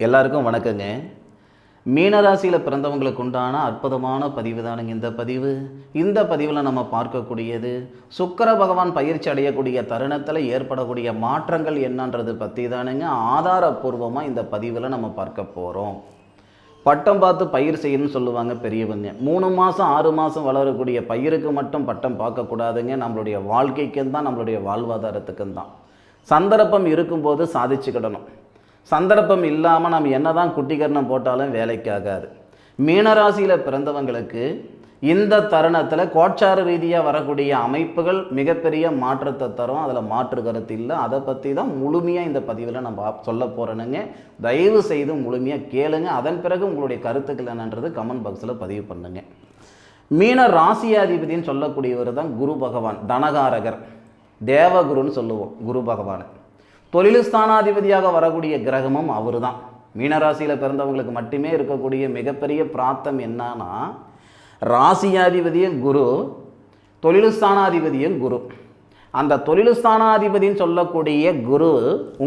எல்லாருக்கும் வணக்கங்க. மீனராசியில் பிறந்தவங்களுக்கு உண்டான அற்புதமான பதிவு தானுங்க இந்த பதிவு. இந்த பதிவில் நம்ம பார்க்கக்கூடியது சுக்கர பகவான் பயிற்சி அடையக்கூடிய தருணத்தில் ஏற்படக்கூடிய மாற்றங்கள் என்னன்றது பற்றி தானுங்க ஆதாரப்பூர்வமாக இந்த பதிவில் நம்ம பார்க்க போகிறோம் பட்டம் பார்த்து பயிர் செய்யணும்னு சொல்லுவாங்க பெரியவங்க. மூணு மாதம் ஆறு மாதம் வளரக்கூடிய பயிருக்கு மட்டும் பட்டம் பார்க்கக்கூடாதுங்க நம்மளுடைய வாழ்க்கைக்கும் தான் நம்மளுடைய வாழ்வாதாரத்துக்கும் தான் சந்தர்ப்பம் இருக்கும்போது சாதிச்சுக்கிடணும். சந்தர்ப்பம் இல்லாமல் நம்ம என்னதான் குட்டிகரணம் போட்டாலும் வேலைக்காகாது. மீனராசியில் பிறந்தவங்களுக்கு இந்த தருணத்தில் கோட்சார ரீதியாக வரக்கூடிய அமைப்புகள் மிகப்பெரிய மாற்றத்தை தரும். அதில் மாற்று கருத்து இல்லை. அதை பற்றி தான் முழுமையாக இந்த பதிவில் நம்ம சொல்ல போகிறேனுங்க தயவு செய்து முழுமையாக கேளுங்க. அதன் பிறகு உங்களுடைய கருத்துக்கள் என்னன்றது கமெண்ட் பாக்ஸில் பதிவு பண்ணுங்க. மீன ராசியாதிபதினு சொல்லக்கூடியவர் தான் குரு பகவான் தனகாரகர். தேவகுருன்னு சொல்லுவோம் குரு பகவான். தொழில் ஸ்தானாதிபதியாக வரக்கூடிய கிரகமும் அவர் தான் மீனராசியில் பிறந்தவங்களுக்கு மட்டுமே இருக்கக்கூடிய மிகப்பெரிய பிராப்தம் என்னன்னா ராசியாதிபதியும் குரு தொழில் ஸ்தானாதிபதியும் குரு. அந்த தொழில் ஸ்தானாதிபதின்னு சொல்லக்கூடிய குரு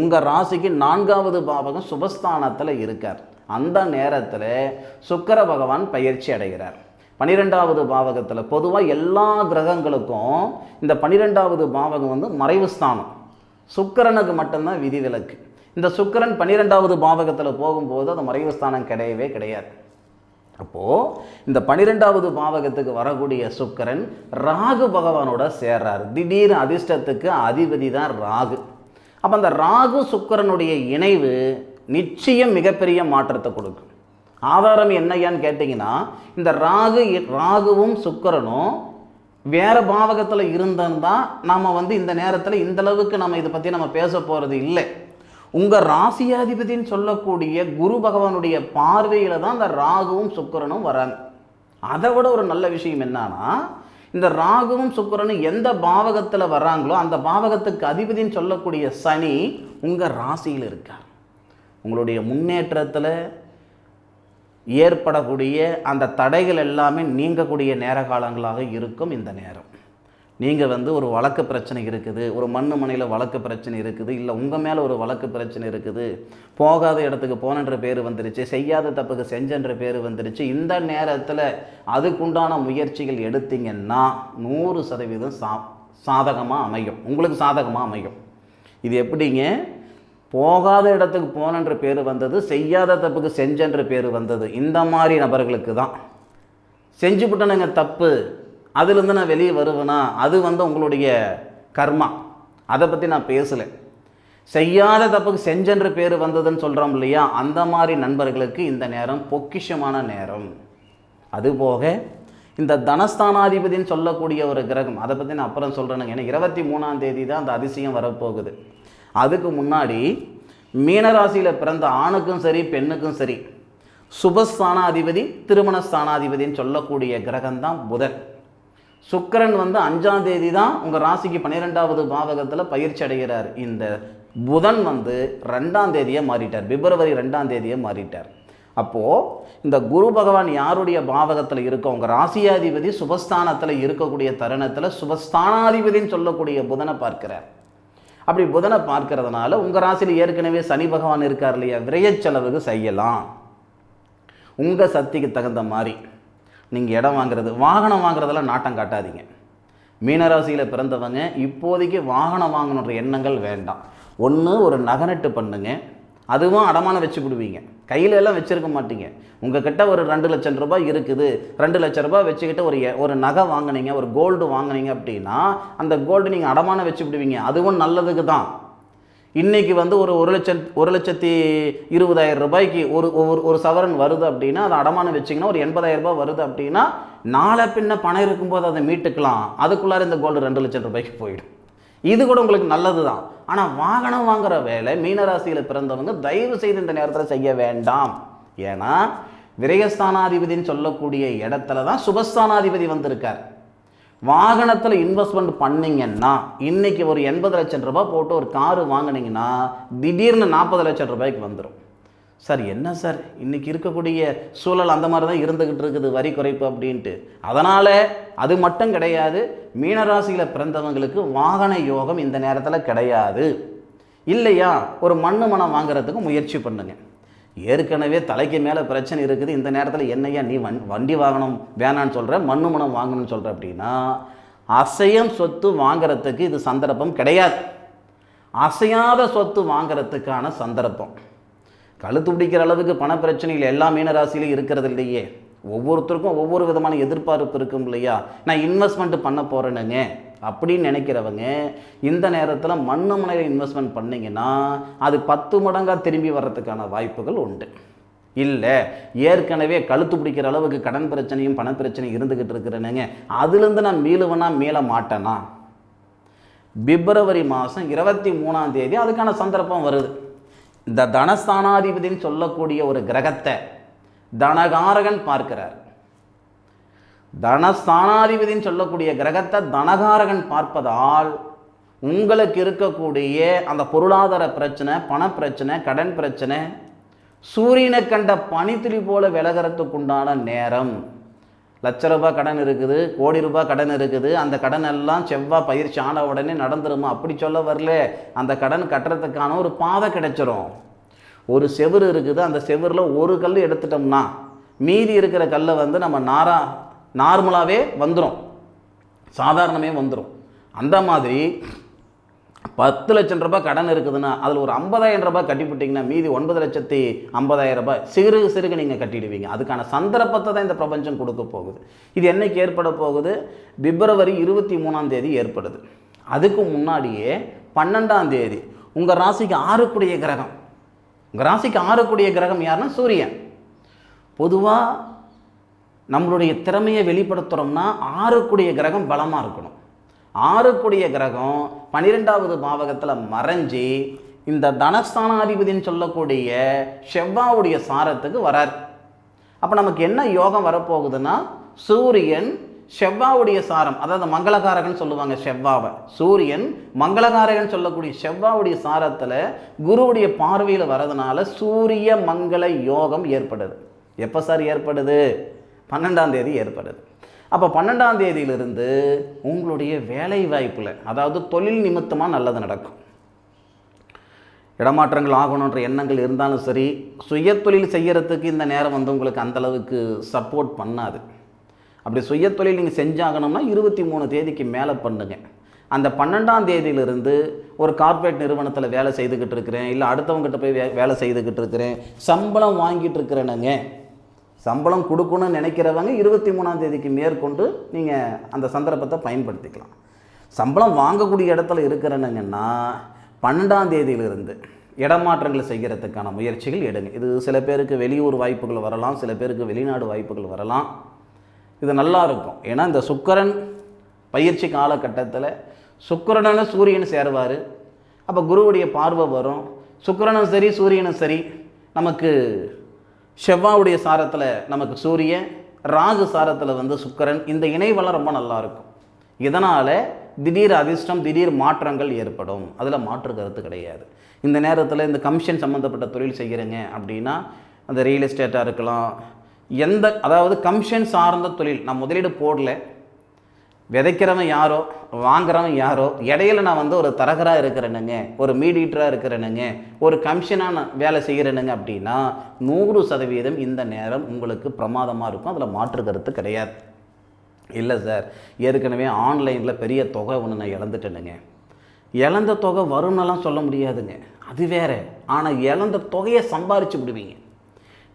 உங்கள் ராசிக்கு நான்காவது பாவகம் சுபஸ்தானத்தில் இருக்கார். அந்த நேரத்தில் சுக்கர பகவான் பயிற்சி அடைகிறார். பன்னிரெண்டாவது பாவகத்தில் பொதுவாக எல்லா கிரகங்களுக்கும் இந்த பன்னிரெண்டாவது பாவகம் வந்து மறைவு ஸ்தானம் சுக்கிரனுக்கு மட்டும்தான் விதி விலக்கு. இந்த சுக்கிரன் பன்னிரெண்டாவது பாவகத்தில் போகும்போது அது மறைவு ஸ்தானம் கிடையவே கிடையாது. அப்போது இந்த பன்னிரெண்டாவது பாவகத்துக்கு வரக்கூடிய சுக்கிரன் ராகு பகவானோட சேர்றார். திடீர் அதிர்ஷ்டத்துக்கு அதிபதி தான் ராகு. அப்போ அந்த ராகு சுக்கிரனுடைய இணைவு நிச்சயம் மிகப்பெரிய மாற்றத்தை கொடுக்கும். ஆதாரம் என்னையான்னு கேட்டிங்கன்னா இந்த ராகு ராகுவும் சுக்கரனும் வேறு பாவகத்தில் இருந்திருந்தா நாம் வந்து இந்த நேரத்தில் இந்த அளவுக்கு நம்ம இதை பற்றி நம்ம பேச போகிறது இல்லை. உங்கள் ராசியாதிபதின்னு சொல்லக்கூடிய குரு பகவானுடைய பார்வையில் தான் இந்த ராகுவும் சுக்கிரனும் வராங்க. அதை விட ஒரு நல்ல விஷயம் என்னன்னா இந்த ராகுவும் சுக்கரனும் எந்த பாவகத்தில் வர்றாங்களோ அந்த பாவகத்துக்கு அதிபதின்னு சொல்லக்கூடிய சனி உங்கள் ராசியில் இருக்கார். உங்களுடைய முன்னேற்றத்தில் ஏற்படக்கூடிய அந்த தடைகள் எல்லாமே நீங்கக்கூடிய நேர காலங்களாக இருக்கும் இந்த நேரம். நீங்கள் வந்து ஒரு வழக்கு பிரச்சனை இருக்குது ஒரு மண்ணு மனையில் வழக்கு பிரச்சனை இருக்குது இல்லை உங்கள் மேலே ஒரு வழக்கு பிரச்சனை இருக்குது போகாத இடத்துக்கு போனன்ற பேர் வந்துருச்சு செய்யாத தப்புக்கு செஞ்சன்ற பேர் வந்துருச்சு இந்த நேரத்தில் அதுக்குண்டான முயற்சிகள் எடுத்தீங்கன்னா நூறு சதவீதம் சா சாதகமாக அமையும். உங்களுக்கு சாதகமாக அமையும். இது எப்படிங்க? போகாத இடத்துக்கு போனன்ற பேர் வந்தது செய்யாத தப்புக்கு செஞ்சன்ற பேர் வந்தது. இந்த மாதிரி நபர்களுக்கு தான். செஞ்சு தப்பு அதுலேருந்து நான் வெளியே வருவேனா? அது வந்து உங்களுடைய கர்மா. அதை பற்றி நான் பேசலை. செய்யாத தப்புக்கு செஞ்சன்ற பேர் வந்ததுன்னு சொல்கிறோம் இல்லையா? அந்த மாதிரி நண்பர்களுக்கு இந்த நேரம் பொக்கிஷமான நேரம். அதுபோக இந்த தனஸ்தானாதிபதின்னு சொல்லக்கூடிய ஒரு கிரகம் அதை பற்றி நான் அப்புறம் சொல்கிறேனுங்க ஏன்னா இருபத்தி மூணாம் தேதி தான் அந்த அதிசயம் வரப்போகுது. அதுக்கு முன்னாடி மீனராசியில் பிறந்த ஆணுக்கும் சரி பெண்ணுக்கும் சரி சுபஸ்தானாதிபதி திருமணஸ்தானாதிபதின்னு சொல்லக்கூடிய கிரகம் தான் புதன். சுக்கரன் வந்து அஞ்சாம் தேதி தான் உங்கள் ராசிக்கு பன்னிரெண்டாவது பாவகத்தில் பயிற்சி அடைகிறார். இந்த புதன் வந்து ரெண்டாம் தேதியே மாறிட்டார். பிப்ரவரி ரெண்டாம் தேதியே மாறிட்டார். அப்போது இந்த குரு பகவான் யாருடைய பாவகத்தில் இருக்கோ உங்கள் ராசியாதிபதி சுபஸ்தானத்தில் இருக்கக்கூடிய தருணத்தில் சுபஸ்தானாதிபதின்னு சொல்லக்கூடிய புதனை பார்க்கிறார். அப்படி புதனை பார்க்கறதுனால உங்கள் ராசியில் ஏற்கனவே சனி பகவான் இருக்கார் இல்லையா? விரைய செலவுக்கு செய்யலாம். உங்கள் சக்திக்கு தகுந்த மாதிரி நீங்கள் இடம் வாங்குறது வாகனம் வாங்குறதெல்லாம் நாட்டம் காட்டாதீங்க. மீனராசியில் பிறந்தவங்க இப்போதைக்கு வாகனம் வாங்கணுன்ற எண்ணங்கள் வேண்டாம். ஒன்று ஒரு நகநட்டு பண்ணுங்கள் அதுவும் அடமானம் வச்சு விடுவீங்க. கையில எல்லாம் வச்சுருக்க மாட்டீங்க. உங்கள் கிட்ட ஒரு ரெண்டு லட்சம் ரூபாய் இருக்குது. ரெண்டு லட்சம் ரூபாய் வச்சுக்கிட்டு ஒரு ஒரு நகை வாங்குனீங்க ஒரு கோல்டு வாங்குனீங்க அப்படின்னா அந்த கோல்டு நீங்கள் அடமானம் வச்சு விடுவீங்க. அதுவும் நல்லதுக்கு தான். இன்றைக்கி வந்து ஒரு ஒரு லட்சம் ஒரு லட்சத்தி இருபதாயிரம் ரூபாய்க்கு ஒரு ஒரு ஒரு சவரன் வருது அப்படின்னா அதை அடமானம் வச்சிங்கன்னா ஒரு எண்பதாயிரம் ரூபாய் வருது அப்படின்னா நாளை பின்ன பணம் இருக்கும்போது அதை மீட்டுக்கலாம். அதுக்குள்ளார இந்த கோல்டு ரெண்டு லட்சம் ரூபாய்க்கு போயிடும். இது கூட உங்களுக்கு நல்லது தான். ஆனால் வாகனம் வாங்குற வேலை மீனராசியில் பிறந்தவங்க தயவு செய்து இந்த நேரத்தில் செய்ய வேண்டாம். ஏன்னா விரயஸ்தானாதிபதினு சொல்லக்கூடிய இடத்துல தான் சுபஸ்தானாதிபதி வந்திருக்கார். வாகனத்தில் இன்வெஸ்ட்மெண்ட் பண்ணிங்கன்னா இன்னைக்கு ஒரு எண்பது லட்சம் ரூபாய் போட்டு ஒரு காரு வாங்கினீங்கன்னா திடீர்னு நாற்பது லட்சம் ரூபாய்க்கு வந்துடும் சார் என்ன சார்? இன்றைக்கி இருக்கக்கூடிய சூழல் அந்த மாதிரி தான் இருந்துக்கிட்டு இருக்குது வரி குறைப்பு அப்படின்ட்டு. அதனால் அது மட்டும் கிடையாது மீனராசியில் பிறந்தவங்களுக்கு வாகன யோகம் இந்த நேரத்தில் கிடையாது. இல்லையா? ஒரு மண்ணு மனம் வாங்குறதுக்கு முயற்சி பண்ணுங்க. ஏற்கனவே தலைக்கு மேலே பிரச்சனை இருக்குது இந்த நேரத்தில் என்னையா நீ வண் வண்டி வாங்கணும் வேணான்னு சொல்கிற மண்ணு மனம் வாங்கணும்னு சொல்கிற அப்படின்னா அசையம் சொத்து வாங்கிறதுக்கு இது சந்தர்ப்பம் கிடையாது. அசையாத சொத்து வாங்கிறதுக்கான சந்தர்ப்பம். கழுத்து பிடிக்கிற அளவுக்கு பண பிரச்சனைகள் எல்லா மீனராசிலையும் இருக்கிறது இல்லையே ஒவ்வொருத்தருக்கும் ஒவ்வொரு விதமான எதிர்பார்ப்பு இருக்கும் இல்லையா? நான் இன்வெஸ்ட்மெண்ட் பண்ண போகிறேனுங்க அப்படின்னு நினைக்கிறவங்க இந்த நேரத்தில் மண்ணு மனையில் இன்வெஸ்ட்மெண்ட் பண்ணிங்கன்னா அது பத்து மடங்காக திரும்பி வர்றதுக்கான வாய்ப்புகள் உண்டு. இல்லை ஏற்கனவே கழுத்து பிடிக்கிற அளவுக்கு கடன் பிரச்சனையும் பண பிரச்சனையும் இருந்துக்கிட்டு இருக்கிறேனுங்க. அதுலேருந்து நான் மீளுவனா மீள மாட்டேனா? பிப்ரவரி மாதம் இருபத்தி மூணாம் தேதி அதுக்கான சந்தர்ப்பம் வருது. இந்த தனஸ்தானாதிபதின்னு சொல்லக்கூடிய ஒரு கிரகத்தை தனகாரகன் பார்க்கிறார். தனஸ்தானாதிபதின்னு சொல்லக்கூடிய கிரகத்தை தனகாரகன் பார்ப்பதால் உங்களுக்கு இருக்கக்கூடிய அந்த பொருளாதார பிரச்சனை பணப்பிரச்சனை கடன் பிரச்சனை சூரியனை கண்ட பனித்துளி போல விலகிறதுக்குண்டான நேரம். லட்ச ரூபாய் கடன் இருக்குது கோடி ரூபாய் கடன் இருக்குது அந்த கடன் எல்லாம் செவ்வாய் பயிற்சி ஆன உடனே நடந்துருமா? அப்படி சொல்ல வரல. அந்த கடன் கட்டுறதுக்கான ஒரு பாதை கிடைச்சிரும். ஒரு செவுரு இருக்குது அந்த செவுரில் ஒரு கல் எடுத்துட்டோம்னா மீதி இருக்கிற கல்லை வந்து நம்ம நாரா நார்மலாகவே வந்துடும் சாதாரணமே வந்துடும் அந்த மாதிரி பத்து லட்சம் ரூபாய் கடன் இருக்குதுன்னா அதில் ஒரு ஐம்பதாயிரம் ரூபாய் கட்டிவிட்டிங்கன்னா மீதி ஒன்பது லட்சத்தி ஐம்பதாயிரம் ரூபாய் சிறுகு சிறுகு நீங்கள் கட்டிடுவீங்க. அதுக்கான சந்தர்ப்பத்தை தான் இந்த பிரபஞ்சம் கொடுக்க போகுது. இது என்னைக்கு ஏற்பட போகுது? பிப்ரவரி இருபத்தி மூணாம் தேதி ஏற்படுது. அதுக்கு முன்னாடியே பன்னெண்டாம் தேதி உங்கள் ராசிக்கு ஆறுக்குடைய கிரகம். உங்கள் ராசிக்கு ஆறுக்குடைய கிரகம் யாருன்னா சூரியன். பொதுவாக நம்மளுடைய திறமையை வெளிப்படுத்துகிறோம்னா ஆறுக்குடைய கிரகம் பலமாக இருக்கணும். ஆறுக்குடைய கிரகம் பன்னிரெண்டாவது பாவகத்தில் மறைஞ்சு இந்த தனஸ்தானாதிபதின்னு சொல்லக்கூடிய செவ்வாவுடைய சாரத்துக்கு வரார். அப்போ நமக்கு என்ன யோகம் வரப்போகுதுன்னா சூரியன் செவ்வாவுடைய சாரம் அதாவது மங்களகாரகன் சொல்லுவாங்க செவ்வாவை. சூரியன் மங்களகாரகன் சொல்லக்கூடிய செவ்வாவுடைய சாரத்தில் குருவுடைய பார்வையில் வரதுனால சூரிய மங்கள யோகம் ஏற்படுது. எப்போ சார் ஏற்படுது? பன்னெண்டாம் தேதி ஏற்படுது. அப்போ பன்னெண்டாம் தேதியிலிருந்து உங்களுடைய வேலை வாய்ப்பில் அதாவது தொழில் நிமித்தமாக நல்லது நடக்கும். இடமாற்றங்கள் ஆகணுன்ற எண்ணங்கள் இருந்தாலும் சரி சுயத்தொழில் செய்கிறதுக்கு இந்த நேரம் வந்து உங்களுக்கு அந்தளவுக்கு சப்போர்ட் பண்ணாது. அப்படி சுயத்தொழில் நீங்கள் செஞ்சாகணும்னா இருபத்தி மூணு தேதிக்கு மேலே பண்ணுங்க. அந்த பன்னெண்டாம் தேதியிலிருந்து ஒரு கார்ப்பரேட் நிறுவனத்தில் வேலை செய்துக்கிட்டு இருக்கிறேன் இல்லை அடுத்தவங்ககிட்ட போய் வே வேலை செய்துக்கிட்டு இருக்கிறேன் சம்பளம் வாங்கிட்டு இருக்கிறேனுங்க. சம்பளம் கொடுக்கணும்னு நினைக்கிறவங்க இருபத்தி மூணாம் தேதிக்கு மேற்கொண்டு நீங்கள் அந்த சந்தர்ப்பத்தை பயன்படுத்திக்கலாம். சம்பளம் வாங்கக்கூடிய இடத்துல இருக்கிறனுங்கன்னா பன்னெண்டாம் தேதியிலிருந்து இடமாற்றங்களை செய்கிறதுக்கான முயற்சிகள் எடுங்க. இது சில பேருக்கு வெளியூர் வாய்ப்புகள் வரலாம் சில பேருக்கு வெளிநாடு வாய்ப்புகள் வரலாம். இது நல்லா இருக்கும். ஏன்னா இந்த சுக்கரன் பயிற்சி காலகட்டத்தில் சுக்கரனும் சூரியன் சேருவார். அப்போ குருவுடைய பார்வை வரும். சுக்கரனும் சரி சூரியனும் சரி நமக்கு செவ்வாவுடைய சாரத்தில் நமக்கு சூரியன் ராகு சாரத்தில் வந்து சுக்கரன். இந்த இணைவெல்லாம் ரொம்ப நல்லா இருக்கும். இதனால் திடீர் அதிர்ஷ்டம் திடீர் மாற்றங்கள் ஏற்படும். அதில் மாற்று கருத்து கிடையாது. இந்த நேரத்தில் இந்த கமிஷன் சம்மந்தப்பட்ட தொழில் செய்கிறேங்க அப்படின்னா அந்த ரியல் எஸ்டேட்டாக இருக்கலாம். எந்த அதாவது கமிஷன் சார்ந்த தொழில் நான் முதலீடு போடல. விதைக்கிறவன் யாரோ வாங்குறவன் யாரோ இடையில நான் வந்து ஒரு தரகராக இருக்கிறேனுங்க ஒரு மீடியேட்டராக இருக்கிறேனுங்க ஒரு கமிஷனாக நான் வேலை செய்கிறேனுங்க அப்படின்னா நூறு சதவீதம் இந்த நேரம் உங்களுக்கு பிரமாதமாக இருக்கும். அதில் மாற்று கருத்து கிடையாது. இல்லை சார் ஏற்கனவே ஆன்லைனில் பெரிய தொகை ஒன்று நான் இழந்துட்டேனுங்க. இழந்த தொகை வரும்னெல்லாம் சொல்ல முடியாதுங்க. அது வேற. ஆனால் இழந்த தொகையை சம்பாரிச்சு விடுவீங்க.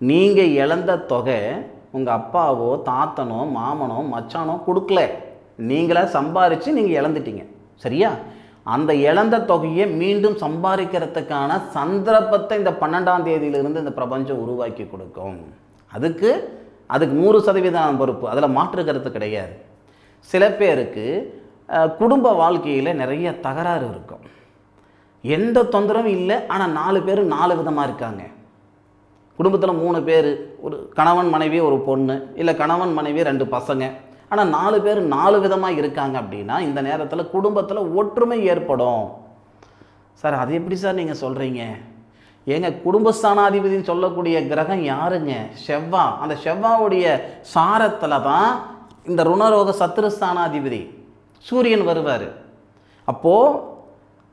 நீங்கள் இழந்த தொகை உங்கள் அப்பாவோ தாத்தனோ மாமனோ மச்சானோ கொடுக்கல. நீங்களே சம்பாரித்து நீங்கள் இழந்துட்டீங்க. சரியா? அந்த இழந்த தொகையை மீண்டும் சம்பாதிக்கிறதுக்கான சந்தர்ப்பத்தை இந்த பன்னெண்டாம் தேதியிலிருந்து இந்த பிரபஞ்சம் உருவாக்கி கொடுக்கும். அதுக்கு அதுக்கு நூறு சதவீதம் பொறுப்பு. அதில் மாற்று கருத்து கிடையாது. சில பேருக்கு குடும்ப வாழ்க்கையில் நிறைய தகராறு இருக்கும். எந்த தொந்தரவும் இல்லை ஆனால் நாலு பேர் நாலு விதமாக இருக்காங்க. குடும்பத்தில் மூணு பேர் ஒரு கணவன் மனைவி ஒரு பொண்ணு இல்லை கணவன் மனைவி ரெண்டு பசங்க. ஆனால் நாலு பேர் நாலு விதமாக இருக்காங்க அப்படின்னா இந்த நேரத்தில் குடும்பத்தில் ஒற்றுமை ஏற்படும். சார் அது எப்படி சார் நீங்கள் சொல்கிறீங்க ஏங்க குடும்பஸ்தானாதிபதினு சொல்லக்கூடிய கிரகம் யாருங்க? செவ்வா. அந்த செவ்வாவுடைய சாரத்தில் தான் இந்த ருணரோக சத்துருஸ்தானாதிபதி சூரியன் வருவார். அப்போது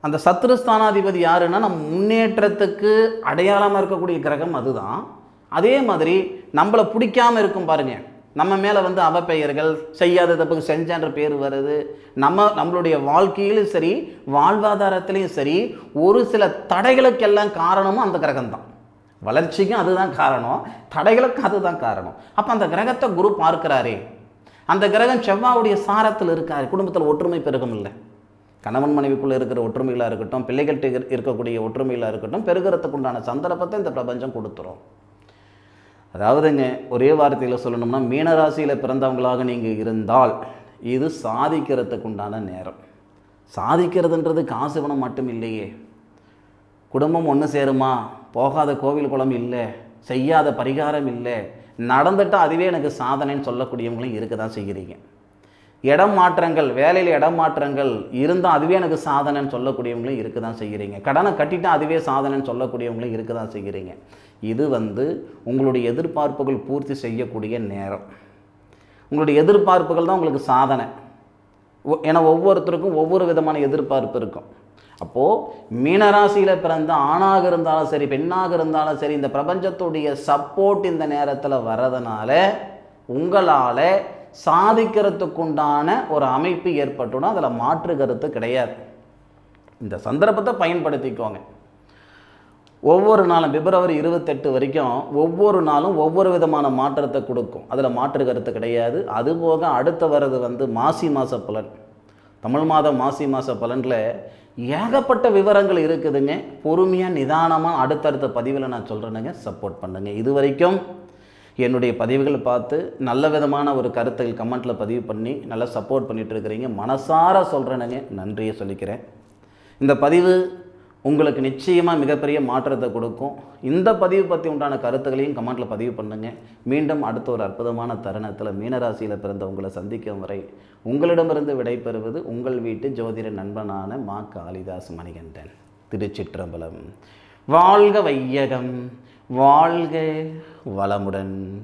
அந்த சத்ருஸ்தானாதிபதி யாருன்னா நம்ம முன்னேற்றத்துக்கு அடையாளமாக இருக்கக்கூடிய கிரகம் அதுதான். அதே மாதிரி நம்மளை பிடிக்காமல் இருக்கும் பாருங்கள் நம்ம மேலே வந்து அவப்பெயர்கள் செய்யாத தப்புக்கு செஞ்சன்ற பேர் வருது. நம்ம நம்மளுடைய வாழ்க்கையிலும் சரி வாழ்வாதாரத்திலையும் சரி ஒரு சில தடைகளுக்கெல்லாம் காரணமும் அந்த கிரகம்தான். வளர்ச்சிக்கும் அதுதான் காரணம் தடைகளுக்கும் அதுதான் காரணம். அப்போ அந்த கிரகத்தை குரு பார்க்கிறாரே. அந்த கிரகம் செவ்வாவுடைய சாரத்தில் இருக்காரு. குடும்பத்தில் ஒற்றுமை பெருகும் இல்லை. கணவன் மனைவிக்குள்ளே இருக்கிற ஒற்றுமைகளாக இருக்கட்டும் பிள்ளைகள்கிட்ட இருக்கக்கூடிய ஒற்றுமைகளாக இருக்கட்டும் பெருகிறதுக்குண்டான சந்தர்ப்பத்தை இந்த பிரபஞ்சம் கொடுத்துரும். அதாவதுங்க ஒரே வார்த்தையில் சொல்லணும்னா மீனராசியில் பிறந்தவங்களாக நீங்கள் இருந்தால் இது சாதிக்கிறதுக்கு உண்டான நேரம். சாதிக்கிறதுன்றது காசு பணம் மட்டும் இல்லையே. குடும்பம் ஒன்று சேருமா? போகாத கோவில் குளம் இல்லை. செய்யாத பரிகாரம் இல்லை. நடந்துட்டால் அதுவே எனக்கு சாதனைன்னு சொல்லக்கூடியவங்களும் இருக்க தான் செய்கிறீங்க. இடம் மாற்றங்கள் வேலையில் இடம் மாற்றங்கள் இருந்தால் அதுவே எனக்கு சாதனைன்னு சொல்லக்கூடியவங்களும் இருக்க தான் செய்கிறீங்க. கடனை கட்டிட்டா அதுவே சாதனைன்னு சொல்லக்கூடியவங்களும் இருக்க தான் செய்கிறீங்க. இது வந்து உங்களுடைய எதிர்பார்ப்புகள் பூர்த்தி செய்யக்கூடிய நேரம். உங்களுடைய எதிர்பார்ப்புகள் தான் உங்களுக்கு சாதனை. ஏன்னா ஒவ்வொருத்தருக்கும் ஒவ்வொரு விதமான எதிர்பார்ப்பு இருக்கும். அப்போது மீனராசியில் பிறந்த ஆணாக இருந்தாலும் சரி பெண்ணாக இருந்தாலும் சரி இந்த பிரபஞ்சத்துடைய சப்போர்ட் இந்த நேரத்தில் வர்றதுனால உங்களால் சாதிக்கிறதுக்குண்டான ஒரு அமைப்பு ஏற்பட்டுடும் அதில் மாற்று கருத்து கிடையாது. இந்த சந்தர்ப்பத்தை பயன்படுத்திக்கோங்க. ஒவ்வொரு நாளும் பிப்ரவரி இருபத்தெட்டு வரைக்கும் ஒவ்வொரு நாளும் ஒவ்வொரு விதமான மாற்றத்தை கொடுக்கும். அதில் மாற்று கருத்து கிடையாது. அதுபோக அடுத்து வர்றது வந்து மாசி மாத பலன். தமிழ் மாதம் மாசி மாத பலனில் ஏகப்பட்ட விவரங்கள் இருக்குதுங்க. பொறுமையாக நிதானமாக அடுத்தடுத்த பதிவில் நான் சொல்கிறேனுங்க சப்போர்ட் பண்ணுங்க. இது வரைக்கும் என்னுடைய பதிவுகளை பார்த்து நல்ல விதமான ஒரு கருத்துகள் கமெண்ட்டில் பதிவு பண்ணி நல்லா சப்போர்ட் பண்ணிகிட்ருக்குறீங்க இருக்கிறீங்க மனசார சொல்கிறேனுங்க நன்றியை சொல்லிக்கிறேன். இந்த பதிவு உங்களுக்கு நிச்சயமாக மிகப்பெரிய மாற்றத்தை கொடுக்கும். இந்த பதிவு பற்றி உண்டான கருத்துக்களையும் கமெண்ட்டில் பதிவு பண்ணுங்கள் மீண்டும் அடுத்த ஒரு அற்புதமான தருணத்தில் மீனராசியில் பிறந்த உங்களை சந்திக்கும் வரை உங்களிடமிருந்து விடைபெறுவது உங்கள் வீட்டு ஜோதிட நண்பனான மா காளிதாஸ் மணிகண்டன். திருச்சிற்றம்பலம். வாழ்க வையகம். வாழ்க வளமுடன்.